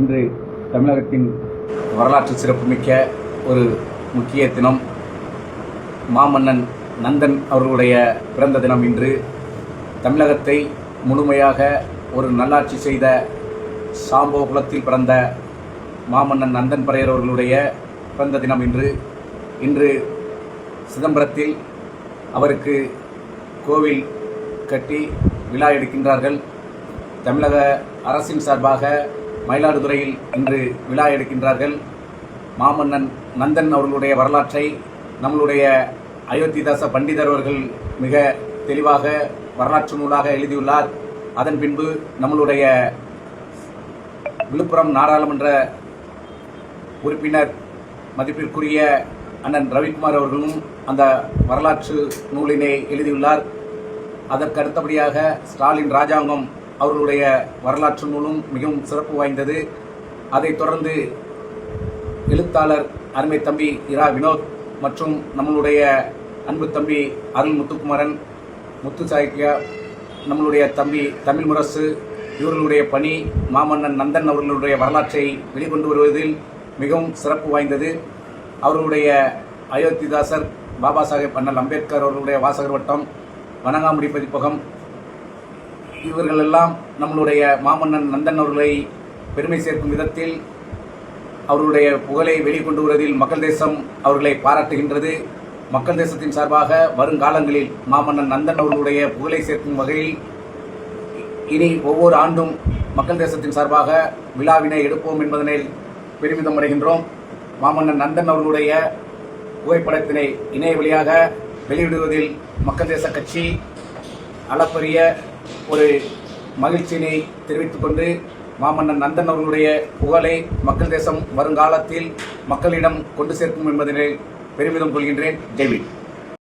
இன்று தமிழகத்தின் வரலாற்று சிறப்புமிக்க ஒரு முக்கிய தினம். மாமன்னன் நந்தன் அவர்களுடைய பிறந்த தினம் இன்று. தமிழகத்தை முழுமையாக ஒரு நல்லாட்சி செய்த சாம்போ குலத்தில் பிறந்த மாமன்னன் நந்தன் பரையர் அவர்களுடைய பிறந்த தினம் இன்று. இன்று சிதம்பரத்தில் அவருக்கு கோவில் கட்டி விழா எடுக்கின்றார்கள். தமிழக அரசின் சார்பாக மயிலாடுதுறையில் இன்று விழா எடுக்கின்றார்கள். மாமன்னன் நந்தன் அவர்களுடைய வரலாற்றை நம்மளுடைய அயோத்திதாச பண்டிதர் அவர்கள் மிக தெளிவாக வரலாற்று நூலாக எழுதியுள்ளார். அதன் பின்பு நம்மளுடைய விழுப்புரம் நாடாளுமன்ற உறுப்பினர் மதிப்பிற்குரிய அண்ணன் ரவிக்குமார் அவர்களும் அந்த வரலாற்று நூலினை எழுதியுள்ளார். அதற்கு அடுத்தபடியாக ஸ்டாலின் ராஜாங்கம் அவர்களுடைய வரலாற்று நூலும் மிகவும் சிறப்பு வாய்ந்தது. அதைத் தொடர்ந்து எழுத்தாளர் அருமை தம்பி இரா வினோத் மற்றும் நம்மளுடைய அன்பு தம்பி அருள் முத்துக்குமரன் முத்து சாக்கியா நம்மளுடைய தம்பி தமிழ் முரசு இவர்களுடைய பணி மாமன்னன் நந்தன் அவர்களுடைய வரலாற்றை வெளிக்கொண்டு வருவதில் மிகவும் சிறப்பு வாய்ந்தது. அவர்களுடைய அயோத்திதாசர் பாபா சாஹேப் அண்ணல் அம்பேத்கர் அவர்களுடைய வாசகர் வட்டம் வணங்காமுடி பதிப்பகம் இவர்களெல்லாம் நம்மளுடைய மாமன்னன் நந்தன் அவர்களை பெருமை சேர்க்கும் விதத்தில் அவர்களுடைய புகழை வெளிக்கொண்டு வருவதில் மக்கள் தேசம் அவர்களை பாராட்டுகின்றது. மக்கள் தேசத்தின் சார்பாக வருங்காலங்களில் மாமன்னன் நந்தன் அவர்களுடைய புகழை சேர்க்கும் வகையில் இனி ஒவ்வொரு ஆண்டும் மக்கள் தேசத்தின் சார்பாக விழாவினை எடுப்போம் என்பதனை பெருமிதம் அடைகின்றோம். மாமன்னன் நந்தன் அவர்களுடைய புகைப்படத்தினை இணைய வழியாக வெளியிடுவதில் மக்கள் தேச கட்சி அளப்பரிய ஒரு மகிழ்ச்சியினை தெரிவித்துக் கொண்டு மாமன்னன் நந்தன் அவர்களுடைய புகழை மக்கள் தேசம் வருங்காலத்தில் மக்களிடம் கொண்டு சேர்க்கும் என்பதனை பெருமிதம் கொள்கின்றேன். டேவிட்